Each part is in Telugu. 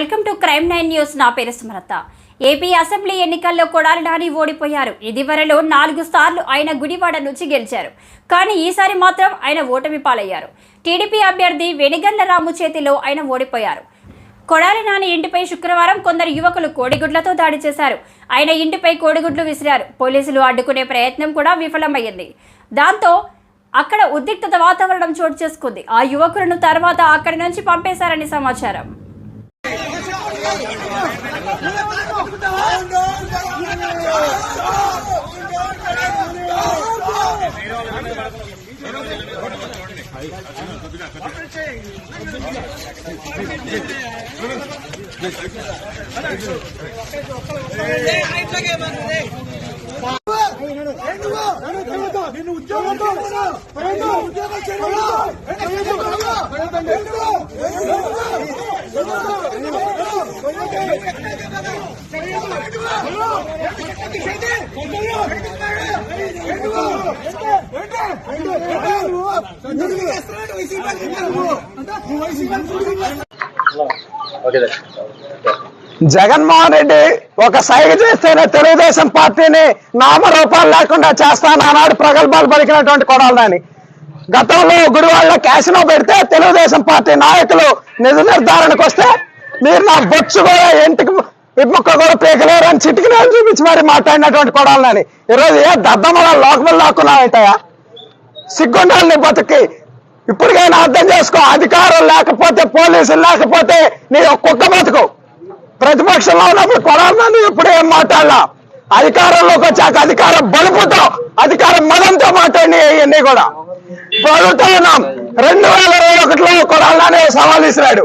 Welcome to crime nine news. నా పేరు సుమలత. ఏపీ అసెంబ్లీ ఎన్నికల్లో కొడాలి నాని ఓడిపోయారు. ఇదివరలో నాలుగు సార్లు ఆయన గుడివాడ నుంచి గెలిచారు. కానీ ఈసారి మాత్రం ఆయన ఓటమి పాలయ్యారు. టీడీపీ అభ్యర్థి వెనిగండ్ల రాము చేతిలో ఆయన ఓడిపోయారు. కొడాలి నాని ఇంటిపై శుక్రవారం కొందరు యువకులు కోడిగుడ్లతో దాడి చేశారు. ఆయన ఇంటిపై కోడిగుడ్లు విసిరారు. పోలీసులు అడ్డుకునే ప్రయత్నం కూడా విఫలమయ్యింది. దాంతో అక్కడ ఉద్రిక్తత వాతావరణం చోటు చేసుకుంది. ఆ యువకులను తర్వాత అక్కడి నుంచి పంపేశారని సమాచారం. నేను ఉద్యోగంతో రెండు ఉద్యోగం జగన్మోహన్ రెడ్డి ఒక సైగ చేస్తేనే తెలుగుదేశం పార్టీని నామరూపాలు లేకుండా చేస్తాను ఆనాడు ప్రగల్భాలు పలికినటువంటి కొడాలని గతంలో గుడివాళ్ళ క్యాసినో పెడితే తెలుగుదేశం పార్టీ నాయకులు నిజ నిర్ధారణకు వస్తే మీరు నా బొచ్చు కూడా ఇంటికి విముక్క కూడా పీకలేరు అని చిటికి చూపించి మరి మాట్లాడినటువంటి కొడాలని. ఈరోజు ఏ దద్దమ్మల లోకములు లాక్కున్నావుంటాయా సిగ్గుండాలి నీ బతుకి ఇప్పటికైనా అర్థం చేసుకో అధికారం లేకపోతే పోలీసులు లేకపోతే నీ ఒక కుక్క బతుకు. ప్రతిపక్షంలో ఉన్నప్పుడు కొడాలని ఇప్పుడు ఏం మాట్లాడలా. అధికారంలోకి వచ్చాక అధికారం బలుపుతో అధికారం మదంతో మాట్లాడి అవన్నీ కూడా. ఇప్పుడు అడుగుతా ఉన్నాం. రెండు వేల ఇరవై ఒకటిలో కొడాలని సవాల్ ఇస్తున్నాడు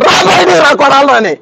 రా బయటికి రా కొడాలని